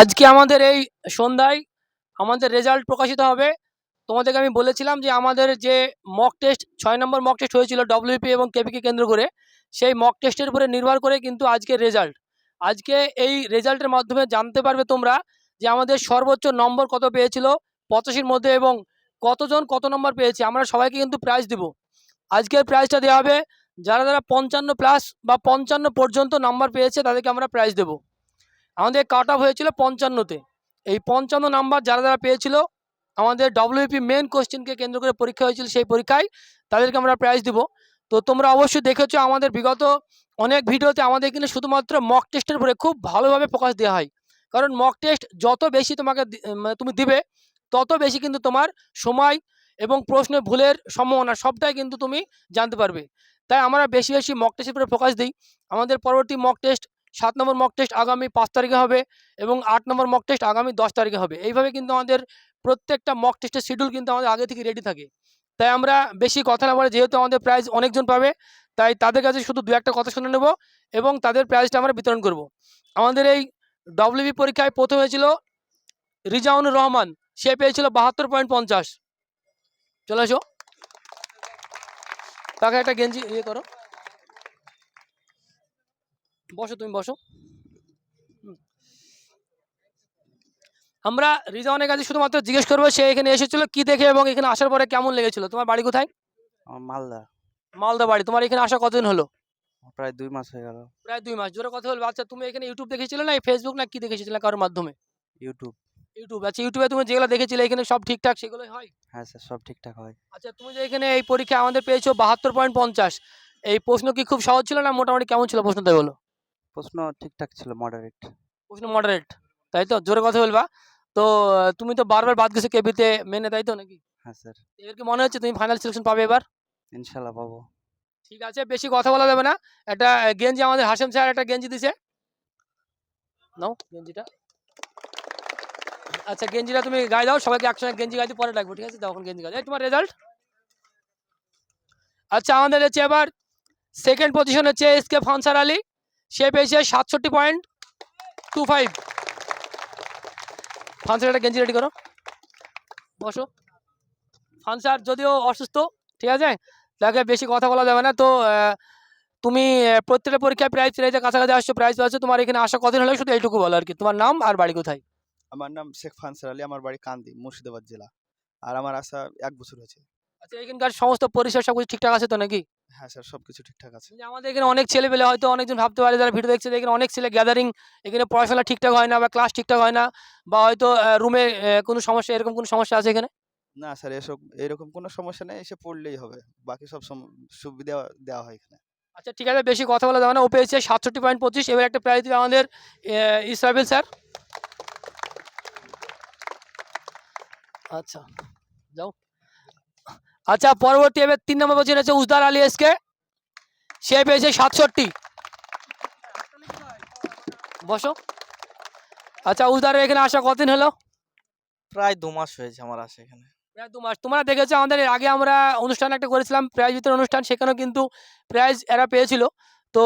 আজকে আমাদের এই সন্ধ্যায় আমাদের রেজাল্ট প্রকাশিত হবে। তোমাদেরকে আমি বলেছিলাম যে আমাদের যে মক টেস্ট ছয় নম্বর মক টেস্ট হয়েছিল ডব্লিউপি এবং কেপিকে কেন্দ্র করে, সেই মক টেস্টের উপরে নির্ভর করে কিন্তু আজকের রেজাল্ট আজকে এই রেজাল্টের মাধ্যমে জানতে পারবে তোমরা যে আমাদের সর্বোচ্চ নম্বর কত পেয়েছিল পঁচাশির মধ্যে এবং কতজন কত নম্বর পেয়েছে। আমরা সবাইকে কিন্তু প্রাইজ দিব। আজকের প্রাইজটা দেওয়া হবে, যারা যারা পঞ্চান্ন প্লাস বা পঞ্চান্ন পর্যন্ত নাম্বার পেয়েছে তাদেরকে আমরা প্রাইজ দেবো। আমাদের কাট অফ হয়েছিল পঞ্চান্নতে। এই পঞ্চান্ন নাম্বার যারা যারা পেয়েছিল, আমাদের ডব্লিউপি মেন কোশ্চেনকে কেন্দ্র করে পরীক্ষা হয়েছিল সেই পরীক্ষায় তাদেরকে আমরা প্রাইজ দেবো। তো তোমরা অবশ্যই দেখেছ আমাদের বিগত অনেক ভিডিওতে আমাদের কিন্তু শুধুমাত্র মক টেস্টের উপরে খুব ভালোভাবে ফোকাস দেওয়া হয়। কারণ মক টেস্ট যত বেশি তোমাকে তুমি দিবে, তত বেশি কিন্তু তোমার সময় এবং প্রশ্নে ভুলের সম্ভাবনা সবটাই কিন্তু তুমি জানতে পারবে। তাই আমরা বেশি বেশি মক টেস্টের উপরে ফোকাস দিই। আমাদের পরবর্তী মক টেস্ট সাত নম্বর মক টেস্ট আগামী পাঁচ তারিখে হবে এবং আট নম্বর মক টেস্ট আগামী দশ তারিখে হবে। এইভাবে কিন্তু আমাদের প্রত্যেকটা মক টেস্টের শিডিউল কিন্তু আমাদের আগে থেকে রেডি থাকে। তাই আমরা বেশি কথা না বলে যেহেতু আমাদের প্রাইজ অনেকজন পাবে, তাই তাদের কাছে শুধু দু একটা কথা শুনে নেব এবং তাদের প্রাইজটা আমরা বিতরণ করব। আমাদের এই ডব্লিউবি পরীক্ষায় প্রথম হয়েছিল রিজাউনুর রহমান। সে পেয়েছিল বাহাত্তর পয়েন্ট পঞ্চাশ। চলে আসো। তাকে একটা গেঞ্জি ইয়ে করো। বসো তুমি বসো। আমরা রিজাউনের কাছে শুধুমাত্র জিজ্ঞেস করব সে এখানে এসেছিল কি দেখে এবং এখানে আসার পরে কেমন লেগেছিল। তোমার বাড়ি কোথায়? মালদা। মালদা বাড়ি। তোমার এখানে আসা কতদিন হলো? প্রায় দুই মাস হয়ে গেল। প্রায় দুই মাস। জোরে কথা বলব। আচ্ছা তুমি এখানে ইউটিউব দেখেছিলে না ফেসবুক না কি দেখেছিলে? কারোর মাধ্যমে? ইউটিউব ইউটিউব আচ্ছা ইউটিউবে তুমি যেগুলো দেখেছিলে এখানে সব ঠিকঠাক সেগুলোই হয়? হ্যাঁ স্যার সব ঠিকঠাক হয়। আচ্ছা তুমি যে এখানে এই পরীক্ষা আমাদের পেয়েছ বাহাত্তর পয়েন্ট পঞ্চাশ। এই প্রশ্ন কি খুব সহজ ছিল না মোটামুটি কেমন ছিল প্রশ্নটা বলো? প্রশ্ন ঠিকঠাক ছিল মডারেট প্রশ্ন মডারেট তাই তো? জোরে কথা বলবা। তো তুমি তো বারবার বাদ গেছো কেবিতে মেনে তাই তো নাকি? হ্যাঁ স্যার। এবার কি মনে হচ্ছে তুমি ফাইনাল সিলেকশন পাবে এবার? ইনশাল্লাহ পাবো। ঠিক আছে বেশি কথা বলা যাবে না। একটা গেঞ্জি আমাদের হাসেম স্যার একটা গেঞ্জি দিছে। নাও গেঞ্জিটা। আচ্ছা গেঞ্জিটা তুমি গায়ে দাও সবাইকে একসঙ্গে গেঞ্জি গাইতে পরে লাগবে ঠিক আছে? দাও এখন গেঞ্জি গায়ে। এই তোমার রেজাল্ট আচ্ছা আমাদের হচ্ছে এবার সেকেন্ড পজিশন হচ্ছে এস কে ফানসার আলী। সে পেয়েছে সাতষট্টি পয়েন্ট টু ফাইভ। ফানসার একটা গেঞ্জি রেডি করো। বসো। ফানসার যদিও অসুস্থ ঠিক আছে? তাকে বেশি কথা বলা যাবে না। তো তুমি প্রত্যেকটা পরীক্ষায় প্রাইজ প্রাইজের কাছাকাছি আসছো প্রাইজ পাচ্ছ তোমার এখানে আসা কদিন হলো শুধু এইটুকু বলো আর কি। তোমার নাম আর বাড়ি কোথায়? আমার নাম শেখ ফানসার আলী আমার বাড়ি কান্দি মুর্শিদাবাদ জেলা। আর আমার আসা এক বছর হয়েছে। আচ্ছা এখানকার সমস্ত পরিষেবা সব কিছু ঠিকঠাক আছে তো নাকি? হ্যাঁ স্যার সব কিছু ঠিকঠাক আছে। আমাদের এখানে অনেক ছেলে পেলে হয়তো অনেকজন ভাবতে পারে যারা ভিডিও দেখছে এখানে অনেক ছেলে গ্যাদারিং এখানে পড়াশোনা ঠিকঠাক হয় না বা ক্লাস ঠিকঠাক হয় না বা হয়তো রুমে কোনো সমস্যা এরকম কোনো সমস্যা আছে এখানে? না স্যার এসব এরকম কোনো সমস্যা নেই এসে পড়লেই হবে। বাকি সব সম- সুবিধা দেওয়া হয় এখানে। আচ্ছা ঠিক আছে বেশি কথা বলা যাবে না। ও পেয়েছে সাতষট্টি পয়েন্ট পঁচিশ এবার একটা প্রাইজ দিবে আমাদের আহ, ইসরাবিল স্যার। আচ্ছা যাও। আচ্ছা পরবর্তী এবার তিন নম্বর পজিশন হচ্ছে উজদার আলী এসকে সে পেয়েছে সাতষট্টি। বসো। আচ্ছা উজদারের এখানে আসা কতদিন হলো? প্রায় দু মাস হয়েছে আমার আসা এখানে। প্রায় দু মাস। তোমরা দেখেছ আমাদের আগে আমরা অনুষ্ঠান একটা করেছিলাম প্রাইজ বিতরণ অনুষ্ঠান সেখানেও কিন্তু প্রাইজ এরা পেয়েছিল। তো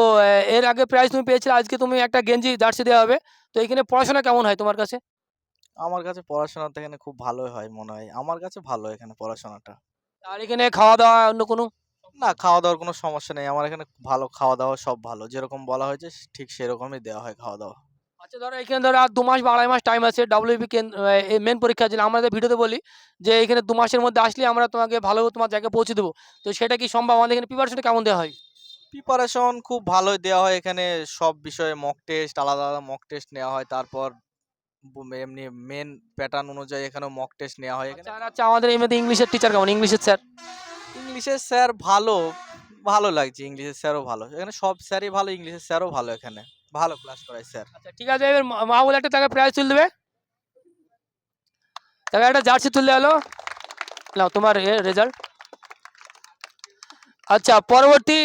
এর আগে প্রাইজ তুমি পেয়েছিলে আজকে তুমি একটা গেঞ্জি জার্সি দেওয়া হবে। তো এখানে পড়াশোনা কেমন হয় তোমার কাছে? আমার কাছে পড়াশোনাটা এখানে খুব ভালোই হয় মনে হয়। আমার কাছে ভালো এখানে পড়াশোনাটা। আর এখানে খাওয়া দাওয়া অন্য কোনো? না খাওয়া দাওয়ার কোনো সমস্যা নেই। আমার এখানে ভালো খাওয়া দাওয়া সব ভালো। যেরকম বলা হয়েছে ঠিক সেরকমই দেওয়া হয় খাওয়া দাওয়া আচ্ছা ধরো এখানে ধরো আর দু মাস বা আড়াই মাস টাইম আছে ডাব্লিউবি মেন পরীক্ষা ছিল আমাদের ভিডিওতে বলি যে এখানে দু মাসের মধ্যে আসলে আমরা তোমাকে ভালো তোমার জায়গায় পৌঁছে দেবো। তো সেটা কি সম্ভব? আমাদের এখানে প্রিপারেশনটা কেমন দেওয়া হয়? প্রিপারেশন খুব ভালোই দেওয়া হয়। এখানে সব বিষয়ে মক টেস্ট আলাদা আলাদা মক টেস্ট নেওয়া হয়। তারপর এমনি মেন প্যাটার্ন অনুযায়ী এখানেও মক টেস্ট নেওয়া হয় এখানে আচ্ছা আমাদের মধ্যে ইংলিশের টিচার কেমন? ইংলিশের স্যার ইংলিশের স্যার ভালো ভালো লাগছে ইংলিশের স্যারও ভালো। এখানে সব স্যারই ভালো ইংলিশের স্যারও ভালো এখানে। ভালো ক্লাস করায় স্যার আচ্ছা ঠিক আছে এবার মা- বলে একটা তাকে প্রাইজ তুলে দেবে। তাকে একটা জার্সি তুললে হলো নাও তোমার রেজাল্ট আচ্ছা পরবর্তী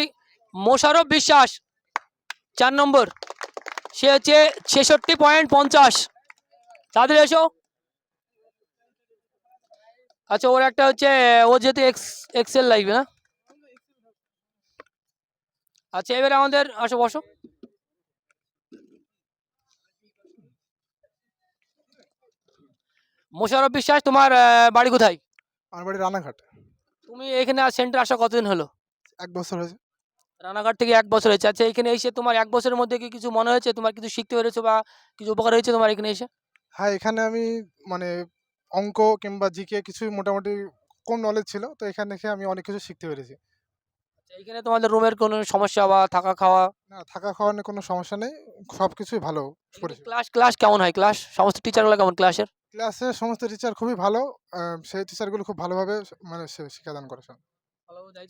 মোশারফ বিশ্বাস চার নম্বর। সে হচ্ছে ছেষট্টি পয়েন্ট পঞ্চাশ। তাদের এসো। আচ্ছা ওর একটা হচ্ছে ও যেহেতু এক্স এক্সেল লাগবে না? আচ্ছা এবারে আমাদের আসো বসো। মোশারফ বিশ্বাস তোমার বাড়ি কোথায়? আমার বাড়ি রানাঘাট। তুমি এখানে সেন্টার আসা কতদিন হলো? এক বছর হয়েছে। রানাঘাট থেকে এক বছর হয়েছে। আচ্ছা এখানে এসে তোমার এক বছরের মধ্যে কি কিছু মনে হয়েছে? তোমার কিছু শিখতে পেরেছ বা কিছু উপকার হয়েছে তোমার এখানে এসে? হ্যাঁ এখানে আমি মানে অঙ্ক কিংবা জিকে কিছু মোটামুটি কম নলেজ ছিল। তো এখানে দেখে আমি অনেক কিছু শিখতে পেরেছি। আচ্ছা, এখানে তোমাদের রুমের কোনো সমস্যা বা থাকা খাওয়া? না থাকা খাওয়া নিয়ে কোনো সমস্যা নেই। সব কিছুই ভালো করেছে। ক্লাস ক্লাস কেমন হয়? ক্লাস সমস্ত টিচারগুলো কেমন ক্লাসের ক্লাসে সমস্ত টিচার খুবই ভালো। সেই টিচারগুলো খুব ভালোভাবে মানে সে- শিক্ষাদান করেছেন।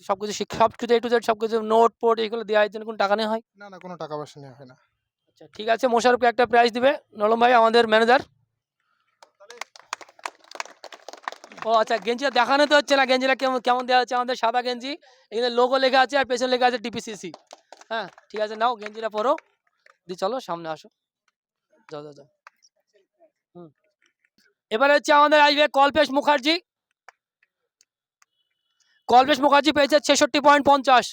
সব কিছু শিখ সব কিছু এ টু জেড সব কিছু নোট পোট এগুলো দেওয়ার জন্য কোনো টাকা নেওয়া হয়? না না কোনো টাকা পয়সা নেওয়া হয় না। আচ্ছা ঠিক আছে মোশারফকে একটা প্রাইজ দিবে। নলম ভাই, আমাদের ম্যানেজার ও আচ্ছা গেঞ্জিটা দেখানো তো হচ্ছে না। গেঞ্জিটা কেমন কেমন দেওয়া হচ্ছে? আমাদের সাদা গেঞ্জি, এখানে লোগো লেখা আছে আর পেছনে লেখা আছে ডিপিসিসি হ্যাঁ ঠিক আছে, নাও, গেঞ্জিটা পরো। দি, চলো, সামনে আসো। যাও যাও যাও। হুম। এবারে হচ্ছে আমাদের আসবে কল্পেশ মুখার্জি। কল্পেশ মুখার্জি পেয়েছে ছেষট্টি পয়েন্ট পঞ্চাশ।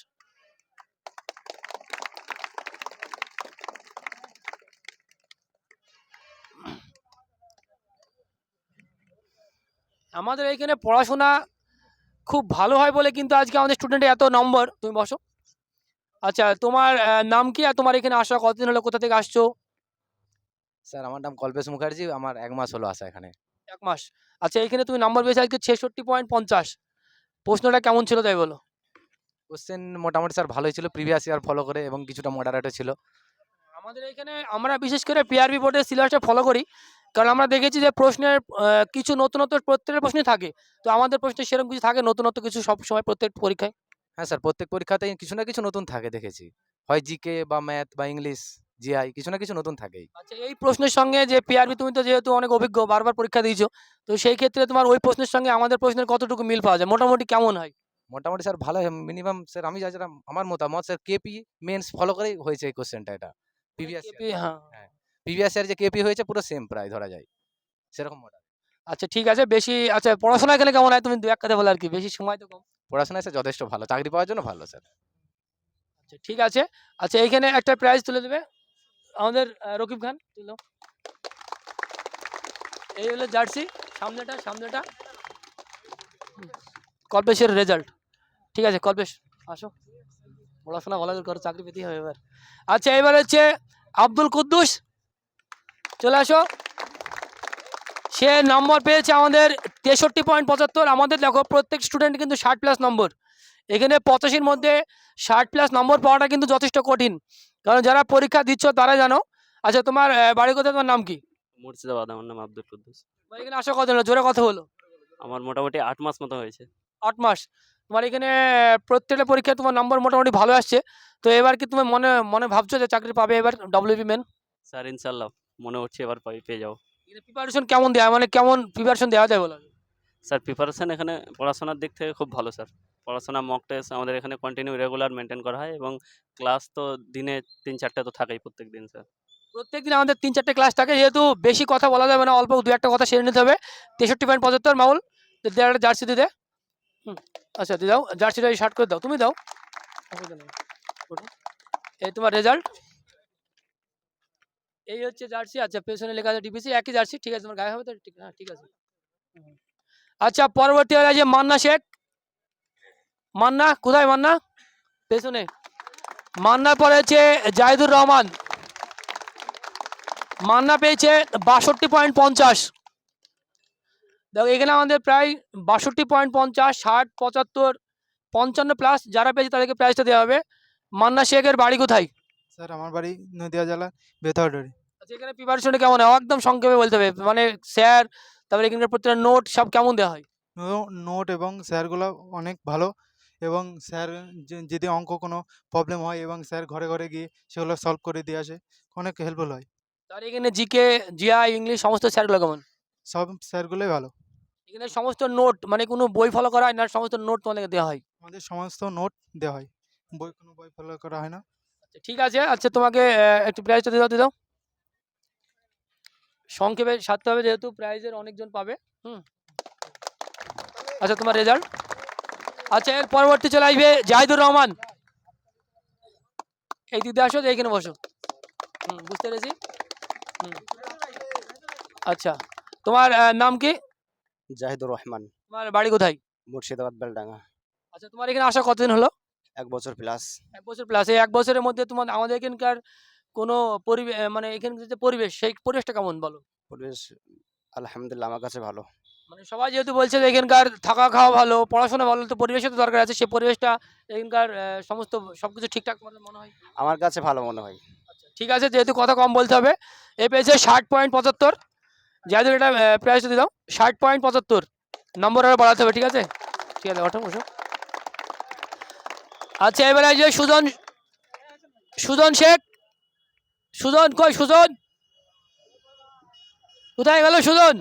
আমাদের এইখানে পড়াশোনা খুব ভালো হয় বলে কিন্তু আজকে আমাদের স্টুডেন্টের এত নম্বর তুমি বসো। আচ্ছা তোমার নাম কি আর তোমার এখানে আসা? কতদিন হলো? কোথা থেকে আসছো? স্যার আমার নাম কল্পেশ মুখার্জি। আমার এক মাস হলো আসা এখানে। এক মাস। আচ্ছা এখানে তুমি নাম্বার পেয়েছ আজকে ছেষট্টি পয়েন্ট পঞ্চাশ। প্রশ্নটা কেমন ছিল তাই বলো? কোশ্চেন মোটামুটি স্যার ভালোই ছিল। প্রিভিয়াস ইয়ার ফলো করে এবং কিছুটা মডারেটও ছিল। আমাদের এখানে আমরা বিশেষ করে পিআরবি বোর্ডের সিলেবাসটা ফলো করি। কারণ আমরা দেখেছি যে প্রশ্নের কিছু নতুনত্ব প্রত্যেকের প্রশ্নই থাকে। তো আমাদের প্রশ্নে সেরকম কিছু থাকে নতুনত্ব কিছু সব সময় প্রত্যেক পরীক্ষায়। হ্যাঁ স্যার প্রত্যেক পরীক্ষাতেই কিছু না কিছু নতুন থাকে দেখেছি। হয় জিকে বা ম্যাথ বা ইংলিশ জিআই কিছু না কিছু নতুন থাকেই। আচ্ছা এই প্রশ্নের সঙ্গে যে পিআরবি তুমি তো যেহেতু অনেক অভিজ্ঞ বারবার পরীক্ষা দিয়েছ তো সেই ক্ষেত্রে তোমার ওই প্রশ্নের সঙ্গে আমাদের প্রশ্নের কতটুকু মিল পাওয়া যায়? মোটামুটি কেমন হয়? মোটামুটি স্যার ভালো মিনিমাম স্যার আমি যা আমার মতামত স্যার কেপি মেন্স ফলো করেই হয়েছে এই কোশ্চেনটা এটা প্রিভিয়াস KP হ্যাঁ। প্রিভিয়াস ইয়ার যে কেপি হয়েছে পুরো সেম প্রায় ধরা যায়। সেরকম মডেল আচ্ছা ঠিক আছে বেশি আচ্ছা পড়াশোনা এখানে কেমন হয়? তুমি দু এক কথা বলো আর কি বেশি সময় তো কম। পড়াশোনায় স্যার যথেষ্ট ভালো চাকরি পাওয়ার জন্য ভালো স্যার আচ্ছা ঠিক আছে। আচ্ছা এইখানে একটা প্রাইজ তুলে দেবে। আমাদের রকিব খান তুলো এই হলো জার্সি সামনেটা সামনেটা। কল্পেশের রেজাল্ট ঠিক আছে কল্পেশ আসো। পড়াশোনা ভালো করো চাকরি পেতেই হবে এবার। আচ্ছা এবার হচ্ছে আব্দুল কুদ্দুস চলে আসো। সে নম্বর পেয়েছে আমাদের তেষট্টি পয়েন্ট পঁচাত্তর। আমাদের দেখো প্রত্যেক স্টুডেন্ট কিন্তু ষাট প্লাস নম্বর এখানে পঁচাশির মধ্যে ষাট প্লাস নম্বর পাওয়াটা কিন্তু যথেষ্ট কঠিন। কারণ যারা পরীক্ষা দিচ্ছ তারা জানো। আচ্ছা তোমার বাড়ি কোথায়? তোমার নাম কি? মুর্শিদাবাদ। আমার নাম আব্দুল কুদ্দুস। এখানে আসা কত জোরে কথা হলো আমার মোটামুটি আট মাস মতো হয়েছে। আট মাস। তোমার এখানে প্রত্যেকটা পরীক্ষায় তোমার নম্বর মোটামুটি ভালো আসছে। তো এবার কি তুমি মনে মনে ভাবছ যে চাকরি পাবে এবার ডব্লিউপি মেন স্যার ইনশাল্লাহ মনে হচ্ছে এবার পাই পেয়ে যাও প্রিপারেশন কেমন দেওয়া হয়? মানে কেমন প্রিপারেশন দেওয়া যায় বলো স্যার প্রিপারেশন এখানে পড়াশোনার দিক থেকে খুব ভালো স্যার। পড়াশোনা মক টেস্ট আমাদের এখানে কন্টিনিউ রেগুলার মেনটেন করা হয় এবং ক্লাস তো দিনে তিন চারটে তো থাকেই প্রত্যেক দিন স্যার। প্রত্যেক দিন আমাদের তিন চারটে ক্লাস থাকে যেহেতু বেশি কথা বলা যাবে না অল্প দু একটা কথা সেরে নিতে হবে। তেষট্টি পয়েন্ট পঁচাত্তর মাউল একটা জার্সি দিয়ে দে। হুম আচ্ছা দিয়ে দাও জার্সিটা শার্ট করে দাও তুমি দাও। অসুবিধা নেই এই তোমার রেজাল্ট এই হচ্ছে জার্সি আচ্ছা পেছনে লেখা আছে ডিপিসি একই জার্সি, ঠিক আছে, তোমার গায়ে হবে তো? ঠিক হ্যাঁ ঠিক আছে। আচ্ছা পরবর্তী হলো যে মান্না শেখ। মান্না, কোথায় মান্না? পেছনে। মান্নার পরে হচ্ছে জাহিদুর রহমান। মান্না পেয়েছে বাষট্টি পয়েন্ট পঞ্চাশ। দেখো, এখানে আমাদের প্রায় বাষট্টি পয়েন্ট পঞ্চাশ, ষাট, পঁচাত্তর, পঞ্চান্ন প্লাস যারা পেয়েছে তাদেরকে প্রাইজটা দেওয়া হবে। মান্না শেখের বাড়ি কোথায়? স্যার আমার বাড়ি নদিয়া জেলা বেতরডারি আচ্ছা এখানে প্রিপারেশনটা কেমন হয়? একদম সংক্ষেপে বলতে হবে। মানে স্যার তারপরে এখানকার প্রত্যেকটা নোট সব কেমন দেওয়া হয়? নোট এবং স্যারগুলো অনেক ভালো এবং স্যার যদি অঙ্ক কোনো প্রবলেম হয় এবং স্যার ঘরে ঘরে গিয়ে সেগুলো সলভ করে দিয়ে আসে অনেক হেল্পফুল হয়। তার এখানে জিকে জিআই ইংলিশ সমস্ত স্যারগুলো কেমন? সব স্যারগুলোই ভালো। এখানে সমস্ত নোট মানে কোনো বই ফলো করা হয় না সমস্ত নোট তোমাদেরকে দেওয়া হয়? আমাদের সমস্ত নোট দেওয়া হয়। বই কোনো বই ফলো করা হয় না। ঠিক আছে আচ্ছা তোমাকে একটু প্রাইজটা দিয়ে দাও দিয়ে দাও। সংক্ষেপে সারতে হবে যেহেতু প্রাইজের অনেকজন পাবে হুম। আচ্ছা তোমার রেজাল্ট আচ্ছা এর পরবর্তী চলে আসবে জাহিদুর রহমান। এই দিকে আসো যে এইখানে বসো। হুম বুঝতে পেরেছি? হুম। আচ্ছা তোমার নাম কি? জাহিদুর রহমান। তোমার বাড়ি কোথায়? মুর্শিদাবাদ বেলডাঙ্গা। আচ্ছা তোমার এখানে আসা কতদিন হলো? এক বছর প্লাস এক বছর প্লাস এই এক বছরের মধ্যে তোমার আমাদের এখানকার কোনো পরিবেশ মানে এখানকার যে পরিবেশ সেই পরিবেশটা কেমন বলো? পরিবেশ আলহামদুলিল্লাহ আমার কাছে ভালো। মানে সবাই যেহেতু বলছে যে এখানকার থাকা খাওয়া ভালো পড়াশোনা ভালো তো পরিবেশের তো দরকার আছে সেই পরিবেশটা এখানকার আহ, সমস্ত সবকিছু ঠিকঠাক মনে মনে হয়? আমার কাছে ভালো মনে হয়। আচ্ছা, ঠিক আছে যেহেতু কথা কম বলতে হবে এ পেয়েছে ষাট পয়েন্ট পঁচাত্তর। যাদের এটা প্রাইসটা দাও ষাট পয়েন্ট পঁচাত্তর নম্বর আরও বাড়াতে হবে ঠিক আছে? ঠিক আছে ওঠো বসো। আচ্ছা এবারে যে সুজন সুজন শেখ, সুজন কই, সুজন? কোথায় গেল সুজন?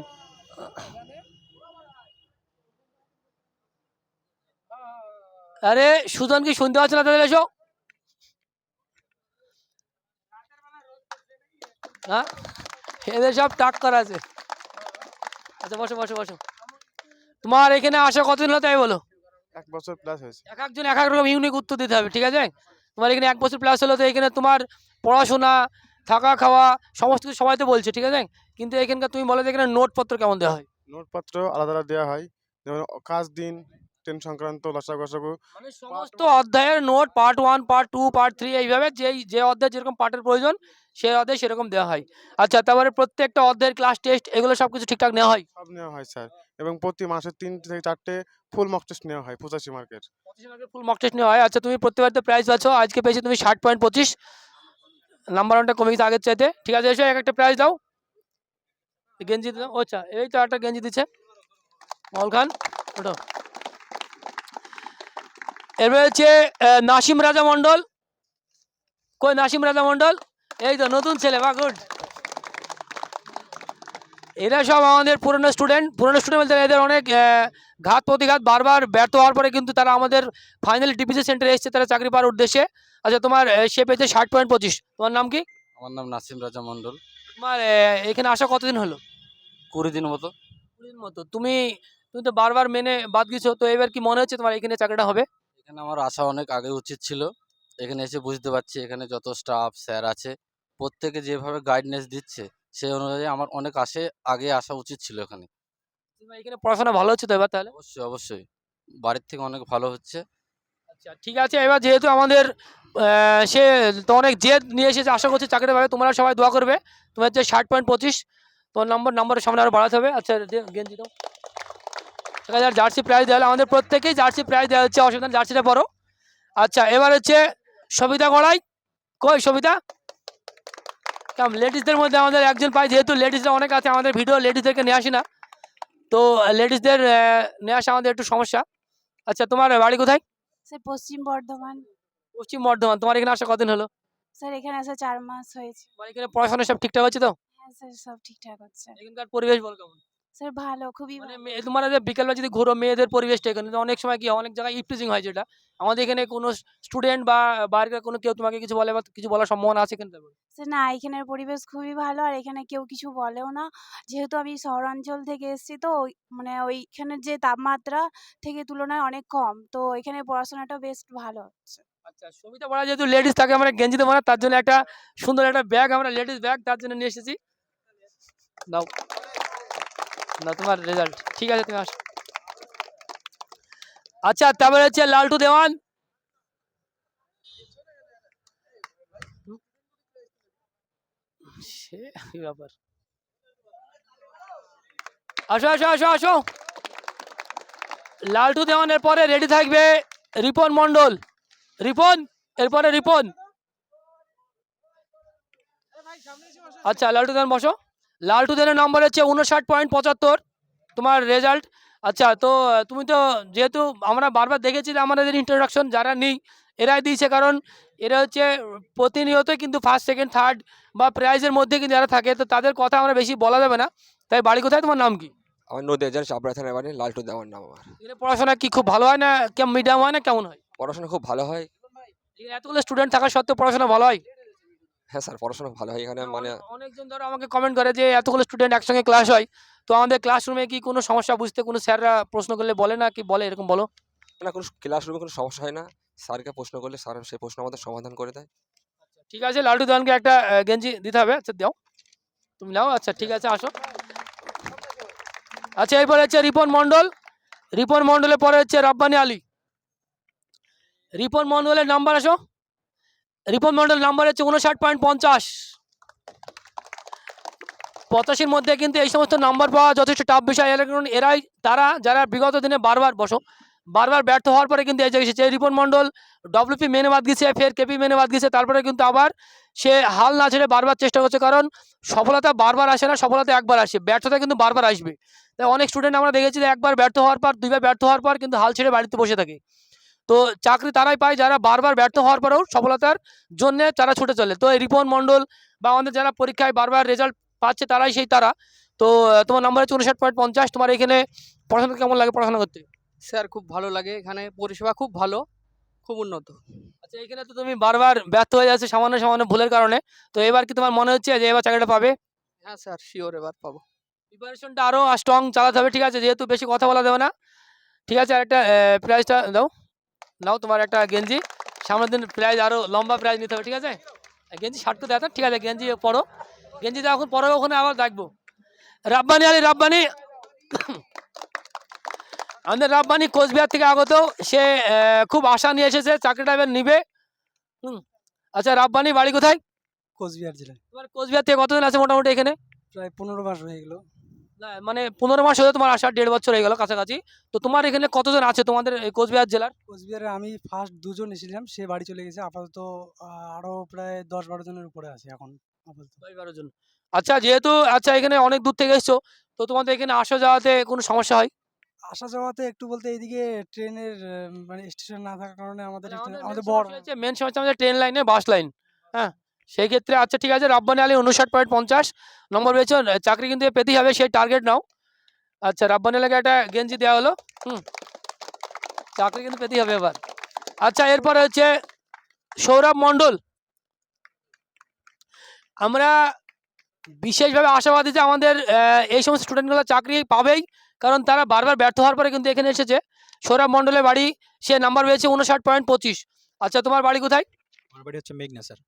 আরে, সুজন কি শুনতে পাচ্ছে না? তাদের এসো। হ্যাঁ এদের সব টাক করা আছে। আচ্ছা বসো বসো বসো। তোমার এখানে আসা কতদিন হলো তাই বলো? এক বছর প্লাস হয়েছে। এক একজন এক এক রকম ইউনিক উত্তর দিতে হবে ঠিক আছে? তোমার এখানে এক বছর প্লাস হলো তো এখানে তোমার পড়াশোনা থাকা খাওয়া সমস্ত কিছু সবাই তো বলছে ঠিক আছে? কিন্তু এখানকার তুমি বলো যে এখানে নোটপত্র কেমন দেওয়া হয়? নোটপত্র আলাদা আলাদা দেওয়া হয়। যেমন কাজ দিন টেন সংক্রান্ত লসাগু গসাগু মানে সমস্ত অধ্যায়ের note part one part two part three এইভাবে যেই যে অধ্যায় যেরকম পার্টের প্রয়োজন সেই অধ্যায় সেরকম দেওয়া হয়। আচ্ছা তারপরে প্রত্যেকটা অধ্যায়ের ক্লাস টেস্ট এগুলো সব কিছু ঠিকঠাক নেওয়া হয়? সব নেওয়া হয় স্যার এবং প্রতি মাসে তিন থেকে চারটে ফুল মক টেস্ট নেওয়া হয় পঁচাশি মার্কের। ফুল মক টেস্ট নেওয়া হয়। আচ্ছা তুমি প্রত্যেকবার প্রাইজ পাচ্ছ আজকে পেয়েছি তুমি ষাট পয়েন্ট পঁচিশ। নাম্বার ওয়ানটা কমে গেছে আগের চাইতে। ঠিক আছে এসো এক একটা প্রাইজ দাও। গেঞ্জি ও আচ্ছা এই তো একটা গেঞ্জি দিচ্ছে। মল খান ওটো এরপরে হচ্ছে নাসিম রাজা মণ্ডল। কই নাসিম রাজা মণ্ডল? এই তো নতুন ছেলে বা গুড এরা সব আমাদের পুরনো স্টুডেন্ট পুরনো স্টুডেন্ট বলতে এদের অনেক ঘাত প্রতিঘাত বারবার ব্যর্থ হওয়ার পরে কিন্তু তারা আমাদের ফাইনাল ডিভিশন সেন্টারে এসেছে তারা চাকরি পাওয়ার উদ্দেশ্যে। আচ্ছা তোমার সে পেয়েছে ষাট পয়েন্ট পঁচিশ। তোমার নাম কি? আমার নাম নাসিম রাজা মণ্ডল। তোমার এখানে আসা কতদিন হলো? কুড়ি দিন মতো। কুড়ি দিন মতো। তুমি তুমি তো বারবার মেনে বাদ গেছো তো এবার কি মনে হচ্ছে তোমার এখানে চাকরিটা হবে? এখানে আমার আসা অনেক আগে উচিত ছিল। এখানে এসে বুঝতে পারছি এখানে যত স্টাফ স্যার আছে প্রত্যেকে যেভাবে গাইডনেস দিচ্ছে সেই অনুযায়ী আমার অনেক আসে আগে আসা উচিত ছিল এখানে। এখানে পড়াশোনা ভালো হচ্ছে তো এবার তাহলে? অবশ্যই অবশ্যই। বাড়ির থেকে অনেক ভালো হচ্ছে। আচ্ছা ঠিক আছে এবার যেহেতু আমাদের সে তো অনেক জেদ নিয়ে এসেছে আশা করছি চাকরি পাবে তোমরা সবাই দোয়া করবে। তোমার যে ষাট পয়েন্ট পঁচিশ তোমার নম্বর নম্বরের সামনে আরও বাড়াতে হবে। আচ্ছা গেঞ্জি দাও। আছে জার্সি প্রাইজ দেওয়া হলো। আমাদের প্রত্যেকেই জার্সি প্রাইজ দেওয়া হচ্ছে। অসুবিধা জার্সিটা পরো। আচ্ছা এবার হচ্ছে সবিতা গড়াই। কই সবিতা? কারণ লেডিসদের মধ্যে আমাদের একজন পাই যেহেতু লেডিসরা অনেক আছে আমাদের ভিডিও লেডিসদেরকে নিয়ে আসি না। তো লেডিসদের নিয়ে আসা আমাদের একটু সমস্যা। আচ্ছা তোমার বাড়ি কোথায়? স্যার পশ্চিম বর্ধমান। পশ্চিম বর্ধমান। তোমার এখানে আসা কদিন হলো? স্যার এখানে আসা চার মাস হয়েছে। তোমার এখানে পড়াশোনা সব ঠিকঠাক হচ্ছে তো? হ্যাঁ স্যার সব ঠিকঠাক হচ্ছে। এখানকার পরিবেশ বল কেমন? স্যার ভালো খুবই মানে মেয়ে- তোমরা যে বিকেলবেলা যদি ঘুরো মেয়েদের পরিবেশটা এখানে? তো অনেক সময় কি হয়, অনেক জায়গায় ইফটিজিং হয় যেটা। আমাদের এখানে কোনো স্টুডেন্ট বা বাইরের কোনো কেউ তোমাকে কিছু বলে বা কিছু বলার সম্ভাবনা আছে কিন্তু স্যার না এখানের পরিবেশ খুবই ভালো আর এখানে কেউ কিছু বলেও না। যেহেতু আমি শহরাঞ্চল থেকে এসেছি তো ওই- মানে ওইখানের যে তাপমাত্রা থেকে তুলনায় অনেক কম। তো এখানে পড়াশোনাটা বেশ ভালো হচ্ছে। আচ্ছা সবিতা পড়া যেহেতু লেডিস থাকে আমরা গেঞ্জি দেবো না তার জন্য একটা সুন্দর একটা ব্যাগ আমরা লেডিস ব্যাগ তার জন্য নিয়ে এসেছি। নাও। না, তোমার রেজাল্ট ঠিক আছে, তুমি আসো। আচ্ছা তারপরে হচ্ছে লালটু দেওয়ান। সে ব্যাপার? আসো আসো আসো আসো। লালটু দেওয়ানের পরে রেডি থাকবে রিপন মণ্ডল। রিপন, এরপরে রিপন। আচ্ছা লালটু দেন বসো। লালটু দেনের নম্বর হচ্ছে উনষাট পয়েন্ট পঁচাত্তর। তোমার রেজাল্ট আচ্ছা তো তুমি তো যেহেতু আমরা বারবার দেখেছি যে আমাদের ইন্ট্রোডাকশন যারা নেই এরাই দিয়েছে। কারণ এরা হচ্ছে প্রতিনিয়ত কিন্তু ফার্স্ট সেকেন্ড থার্ড বা প্রাইজের মধ্যে কিন্তু যারা থাকে তো তাদের কথা আমরা বেশি বলা যাবে না। তাই বাড়ি কোথায়? তোমার নাম কি? আমার নদীয়া জেলার চাপড়া থানার বাড়ি লালটু দেওয়ার নাম আমার। এখানে পড়াশোনা কি খুব ভালো হয় না কেমন মিডিয়াম হয় না কেমন হয়? পড়াশোনা খুব ভালো হয়। এতগুলো স্টুডেন্ট থাকা সত্ত্বেও পড়াশোনা ভালো হয়? হ্যাঁ স্যার পড়াশোনা ভালো হয় এখানে মানে অনেকজন ধরো আমাকে কমেন্ট করে যে এতগুলো স্টুডেন্ট একসঙ্গে ক্লাস হয়। তো আমাদের ক্লাসরুমে কি কোনো সমস্যা বুঝতে কোনো স্যাররা প্রশ্ন করলে বলে না কি বলে এরকম বলো? না কোনো ক্লাসরুমে কোনো সমস্যা হয় না। স্যারকে প্রশ্ন করলে স্যার সেই প্রশ্ন আমাদের সমাধান করে দেয়। ঠিক আছে লালটু দেওয়ানকে একটা গেঞ্জি দিতে হবে। আচ্ছা দাও। তুমি নাও আচ্ছা ঠিক আছে আসো। আচ্ছা এরপরে হচ্ছে রিপন মণ্ডল। রিপন মণ্ডলের পরে হচ্ছে রব্বানি আলী। রিপন মণ্ডলের নাম্বার আসো। রিপন মণ্ডল নাম্বার হচ্ছে উনষাট পয়েন্ট পঞ্চাশ। পঁচাশির মধ্যে কিন্তু এই সমস্ত নাম্বার পাওয়া যথেষ্ট টাফ বিষয়। কারণ এরাই, তারা যারা বিগত দিনে বারবার বসো, বারবার ব্যর্থ হওয়ার পরে কিন্তু এই জায়গায় এই রিপন মণ্ডল ডব্লিউপি মেনে বাদ গেছে, ফের কেপি মেনে বাদ গেছে, তারপরে কিন্তু আবার সে হাল না ছেড়ে বারবার চেষ্টা করছে, কারণ সফলতা বারবার আসে না, সফলতা একবার আসে, ব্যর্থতা কিন্তু বারবার আসবে। তাই অনেক স্টুডেন্ট আমরা দেখেছি যে একবার ব্যর্থ হওয়ার পর, দুইবার ব্যর্থ হওয়ার পর কিন্তু হাল ছেড়ে বাড়িতে বসে থাকে। তো চাকরি তারাই পায় যারা বারবার ব্যর্থ হওয়ার পরেও সফলতার জন্য তারা ছুটে চলে। তো এই রিপন মণ্ডল বা আমাদের যারা পরীক্ষায় বারবার রেজাল্ট পাচ্ছে তারাই সেই তারা। তো তোমার নাম্বার হচ্ছে উনষাট পয়েন্ট পঞ্চাশ। তোমার এখানে পড়াশোনা কেমন লাগে পড়াশোনা করতে? স্যার খুব ভালো লাগে। এখানে পরিষেবা খুব ভালো খুব উন্নত। আচ্ছা এখানে তো তুমি বারবার ব্যর্থ হয়ে যাচ্ছে সামান্য সামান্য ভুলের কারণে। তো এবার কি তোমার মনে হচ্ছে যে এবার চাকরিটা পাবে? হ্যাঁ স্যার শিওর এবার পাবো। প্রিপারেশনটা আরও স্ট্রং চালাতে হবে ঠিক আছে? যেহেতু বেশি কথা বলা দেবে না। ঠিক আছে আর একটা প্রাইজটা দাও। নাও তোমার একটা গেঞ্জি। সামনের দিন প্রাইজ আরও লম্বা প্রাইজ নিতে হবে ঠিক আছে? গেঞ্জি শার্ট তো দেখো ঠিক আছে গেঞ্জি পরো। গেঞ্জি এখন পরে ওখানে আবার দেখব। রাব্বানি আলী রাব্বানি। আমাদের রাব্বানি কোচবিহার থেকে আগত সে খুব আশা নিয়ে এসেছে চাকরিটা এবার নিবে। হুম। আচ্ছা রাব্বানি বাড়ি কোথায়? কোচবিহার জেলায়। তোমার কোচবিহার থেকে কতদিন আছে মোটামুটি এখানে? প্রায় পনেরো মাস হয়ে গেল। মানে পনেরো মাস হয়ে তোমার আসার দেড় বছর হয়ে গেল কাছাকাছি। তো তোমার এখানে কতজন আছে তোমাদের এই কোচবিহার জেলার? কোচবিহারে আমি ফার্স্ট দুজন এসেছিলাম সে বাড়ি চলে গেছে আপাতত আরও প্রায় দশ বারো জনের উপরে আছে এখন আপাতত। দশ বারো জন। আচ্ছা যেহেতু আচ্ছা এখানে অনেক দূর থেকে এসছো তো তোমাদের এখানে আসা যাওয়াতে কোনো সমস্যা হয়? আসা যাওয়াতে একটু বলতে এইদিকে ট্রেনের মানে স্টেশন না থাকার কারণে আমাদের মানে আমাদের বড় মেন সমস্যা আমাদের ট্রেন লাইনে বাস লাইন হ্যাঁ। সেই ক্ষেত্রে আচ্ছা ঠিক আছে, রাব্বানি আলী উনষাট পয়েন্ট পঞ্চাশ নম্বর পেয়েছ চাকরি কিন্তু পেতেই হবে, সেই টার্গেট নাও। আচ্ছা রাব্বানি আলীকে একটা গেঞ্জি দেওয়া হলো, হুম, চাকরি কিন্তু পেতেই হবে এবার। আচ্ছা এরপরে হচ্ছে সৌরভ মণ্ডল। আমরা বিশেষভাবে আশাবাদী যে আমাদের এই সমস্ত স্টুডেন্টগুলো চাকরি পাবেই, কারণ তারা বারবার ব্যর্থ হওয়ার পরে কিন্তু এখানে এসেছে। সৌরভ মণ্ডলের বাড়ি, সে নাম্বার পেয়েছে উনষাট পয়েন্ট পঁচিশ। আচ্ছা তোমার বাড়ি কোথায়? আমার বাড়ি হচ্ছে মেঘনা স্যার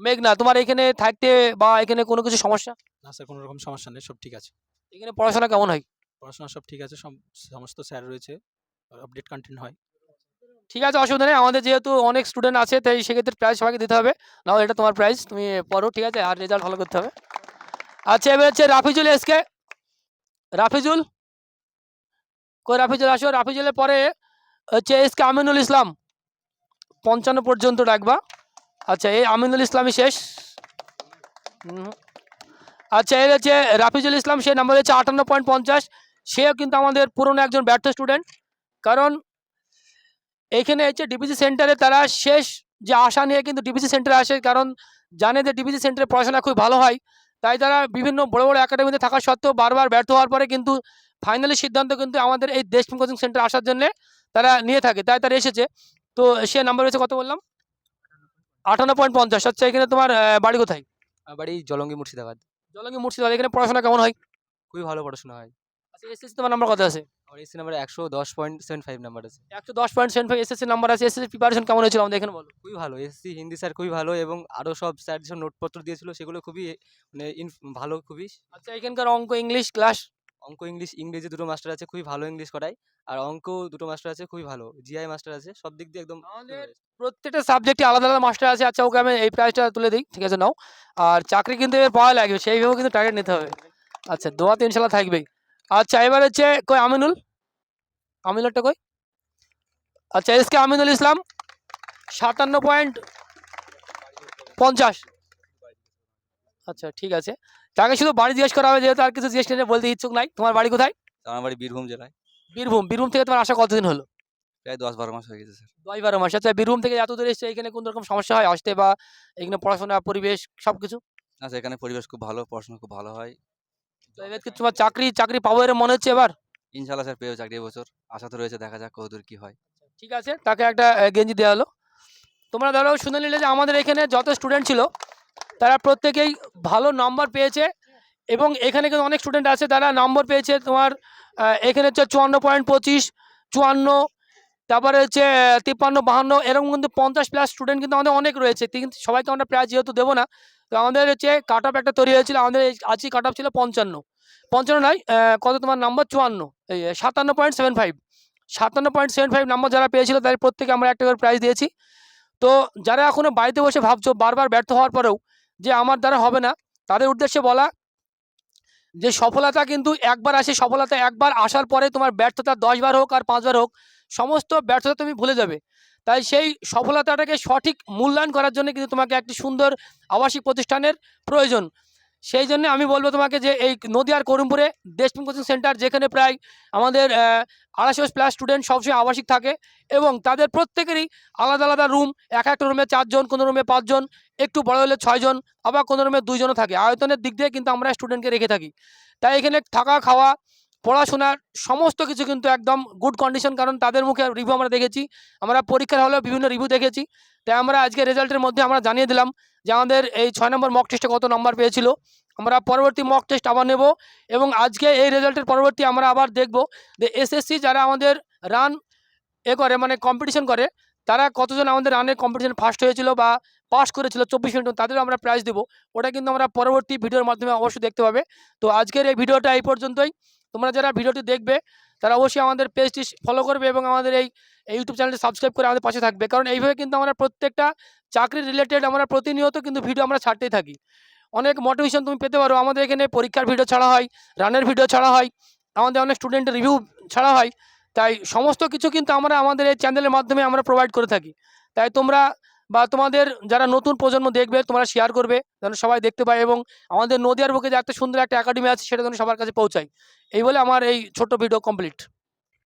মেঘনা তোমার এখানে থাকতে বা এখানে কোনো কিছু সমস্যা? না স্যার কোনো রকম সমস্যা নেই সব ঠিক আছে। এখানে পড়াশোনা কেমন হয়? পড়াশোনা সব ঠিক আছে সমস্ত স্যার রয়েছে আপডেট কন্টেন্ট হয়। ঠিক আছে অসুবিধা নেই আমাদের যেহেতু অনেক স্টুডেন্ট আছে তাই সেক্ষেত্রে প্রাইজ সবাইকে দিতে হবে নাও এটা তোমার প্রাইজ তুমি পড়ো ঠিক আছে আর রেজাল্ট ভালো করতে হবে। আচ্ছা এবার হচ্ছে রাফিজুল এসকে রাফিজুল? কই রাফিজুল আসো রাফিজুলের পরে হচ্ছে এসকে আমিনুল ইসলাম পঞ্চান্ন পর্যন্ত ডাকবা। আচ্ছা এই আমিনুল ইসলামই শেষ। আচ্ছা এর হচ্ছে রাফিজুল ইসলাম, সে নাম্বার হচ্ছে আটান্ন পয়েন্ট পঞ্চাশ। সেও কিন্তু আমাদের পুরনো একজন ব্যর্থ স্টুডেন্ট কারণ এইখানে হচ্ছে ডিবিসি সেন্টারে তারা শেষ যে আশা নিয়ে কিন্তু ডিবিসি সেন্টারে আসে। কারণ জানে যে ডিবিসি সেন্টারে পড়াশোনা খুব ভালো হয়। তাই তারা বিভিন্ন বড় বড় একাডেমিতে থাকা সত্ত্বেও বারবার ব্যর্থ হওয়ার পরে কিন্তু ফাইনালি সিদ্ধান্ত কিন্তু আমাদের এই দেশপ্রেম কোচিং সেন্টার আসার জন্য তারা নিয়ে থাকে। তাই তারা এসেছে। তো সে নাম্বার হয়েছে কত বললাম? আটান্ন পয়েন্ট পঞ্চাশ। আচ্ছা এখানে তোমার বাড়ি কোথায়? বাড়ি জলঙ্গি মুর্শিদাবাদ। জলঙ্গি মুর্শিদাবাদ এখানে পড়াশোনা কেমন হয়? খুবই ভালো পড়াশোনা হয়। আচ্ছা এসএসসি তোমার নাম্বার কত আছে? আমার এসি নাম্বার একশো দশ পয়েন্ট সেভেন ফাইভ নাম্বার আছে। একশো দশ point seven five SSC number আছে। এসএসসি প্রিপারেশন কেমন হয়েছিল আমাদের এখানে বলো? খুবই ভালো। এসসি হিন্দি স্যার খুবই ভালো এবং আরও সব স্যার যেসব নোটপত্র দিয়েছিল সেগুলো খুবই মানে ভালো খুবই। আচ্ছা এখানকার অঙ্ক ইংলিশ ক্লাস অঙ্ক ইংলিশ ইংরেজি দুটো মাস্টার আছে খুবই ভালো ইংলিশ করায়। আর অঙ্ক দুটো মাস্টার আছে খুবই ভালো। জিআই মাস্টার আছে সব দিক দিয়ে একদম প্রত্যেকটা সাবজেক্টে আলাদা আলাদা মাস্টার আছে। আচ্ছা ওকে আমি এই প্রাইসটা তুলে দিই ঠিক আছে? নাও। আর চাকরি কিন্তু এবার পাওয়া লাগবে সেইভাবেও কিন্তু টার্গেট নিতে হবে। আচ্ছা দোয়া তো ইনশাল্লাহ থাকবেই। আচ্ছা এবার হচ্ছে কই আমিনুল? আমিনুলটা কই? আচ্ছা এসকে আমিনুল ইসলাম সাতান্ন পয়েন্ট পঞ্চাশ। আচ্ছা ঠিক আছে। তাকে শুধু বাড়ি জিজ্ঞেস করা হবে যেহেতু আর কিছু জিজ্ঞেস করে বলতে ইচ্ছুক নাই। তোমার বাড়ি কোথায়? আমার বাড়ি বীরভূম জেলায়। বীরভূম। বীরভূম থেকে তোমার আসা কতদিন হলো? প্রায় দশ বারো মাস হয়ে গেছে স্যার। দশ বারো মাস। আচ্ছা বীরভূম থেকে এত দূরে এসছে এখানে কোন রকম সমস্যা হয়? আসতে বা এখানে পড়াশোনা পরিবেশ সব কিছু আচ্ছা এখানে পরিবেশ খুব ভালো পড়াশোনা খুব ভালো হয়। তো এবার কি তোমার চাকরি চাকরি পাবো এর মনে হচ্ছে এবার? ইনশাল্লাহ স্যার পেয়েও চাকরি এবছর। আশা তো রয়েছে দেখা যাক কতদূর কি হয়। ঠিক আছে তাকে একটা গেঞ্জি দেওয়া হলো। তোমরা ধরো শুনে নিলে যে আমাদের এখানে যত স্টুডেন্ট ছিল তারা প্রত্যেকেই ভালো নম্বর পেয়েছে এবং এখানে কিন্তু অনেক স্টুডেন্ট আছে তারা নম্বর পেয়েছে তোমার এখানে হচ্ছে চুয়ান্ন পয়েন্ট পঁচিশ, চুয়ান্ন, তারপরে হচ্ছে তিপ্পান্ন, বাহান্ন, এরকম কিন্তু পঞ্চাশ প্লাস স্টুডেন্ট কিন্তু আমাদের অনেক রয়েছে। কিন্তু সবাইকে আমরা প্রায় যেহেতু দেবো না, তো আমাদের হচ্ছে কাট অফ একটা তৈরি হয়েছিল, আমাদের আজকে কাট অফ ছিল পঞ্চান্ন। পঞ্চান্ন নয় কত তোমার নাম্বার চুয়ান্ন। সাতান্ন পয়েন্ট সেভেন ফাইভ সাতান্ন পয়েন্ট সেভেন ফাইভ নাম্বার যারা পেয়েছিল তাদের প্রত্যেকে আমরা একটা করে প্রাইজ দিয়েছি। তো যারা এখনও বাড়িতে বসে ভাবছ, বারবার ব্যর্থ হওয়ার পরেও যে আমার দ্বারা হবে না, তাদের উদ্দেশ্যে বলা যে সফলতা কিন্তু একবার আসে, সফলতা একবার আসার পরে তোমার ব্যর্থতা দশবার হোক আর পাঁচবার হোক, সমস্ত ব্যর্থতা তুমি ভুলে যাবে। তাই সেই সফলতাটাকে সঠিক মূল্যায়ন করার জন্য কিন্তু তোমাকে একটি সুন্দর আবাসিক প্রতিষ্ঠানের প্রয়োজন। সেই জন্য আমি বলব তোমাকে যে এই নদিয়ার করুমপুরে দেশপ্রেম কোচিং সেন্টার, যেখানে প্রায় আমাদের আড়াইশো প্লাস স্টুডেন্ট সবসময় আবাসিক থাকে এবং তাদের প্রত্যেকেরই আলাদা আলাদা রুম এক একটা রুমে চারজন, কোনো রুমে পাঁচজন একটু বড় হলে ছয়জন আবার কোনো রুমে দুইজনও থাকে। আয়তনের দিক দিয়ে কিন্তু আমরা স্টুডেন্টকে রেখে থাকি। তাই এখানে থাকা, খাওয়া পড়াশোনার সমস্ত কিছু কিন্তু একদম গুড কন্ডিশন কারণ তাদের মুখে রিভিউ আমরা দেখেছি। আমরা পরীক্ষার হলেও বিভিন্ন রিভিউ দেখেছি। তাই আমরা আজকে রেজাল্টের মধ্যে আমরা জানিয়ে দিলাম যে আমাদের এই ছয় নম্বর মক টেস্টে কত নম্বর পেয়েছিল। আমরা পরবর্তী মক টেস্ট আবার নেব এবং আজকে এই রেজাল্টের পরবর্তী আমরা আবার দেখব যে এসএসসি যারা আমাদের রান এ করে মানে কম্পিটিশন করে, তারা কতজন আমাদের রানের কম্পিটিশন ফার্স্ট হয়েছিল বা পাস করেছিল চব্বিশ মিনিট, তাদেরও আমরা প্রাইজ দেবো। ওটা কিন্তু আমরা পরবর্তী ভিডিওর মাধ্যমে অবশ্যই দেখতে পাবে। তো আজকের এই ভিডিওটা এই পর্যন্তই। তোমরা যারা ভিডিওটি দেখবে, তারা অবশ্যই আমাদের পেজটি ফলো করবে এবং আমাদের এই ইউটিউব চ্যানেলটি সাবস্ক্রাইব করে আমাদের পাশে থাকবে। কারণ এইভাবে কিন্তু আমরা প্রত্যেকটা চাকরি রিলেটেড আমরা প্রতিনিয়ত কিন্তু ভিডিও আমরা ছাড়তেই থাকি। অনেক মোটিভেশন তুমি পেতে পারো। আমাদের এখানে পরীক্ষার ভিডিও ছাড়া হয় রানের ভিডিও ছাড়া হয়, আমাদের অনেক স্টুডেন্টের রিভিউ ছাড়া হয়। তাই সমস্ত কিছু কিন্তু আমরা আমাদের এই চ্যানেলের মাধ্যমে আমরা প্রোভাইড করে থাকি। তাই তোমরা বা তোমাদের যারা নতুন প্রজন্ম দেখবে, তোমরা শেয়ার করবে, যেন সবাই দেখতে পায় এবং আমাদের নদিয়ার বুকে যে একটা সুন্দর একটা একাডেমি আছে, সেটা যেন সবার কাছে পৌঁছায়। এই বলে আমার এই ছোট্ট ভিডিও কমপ্লিট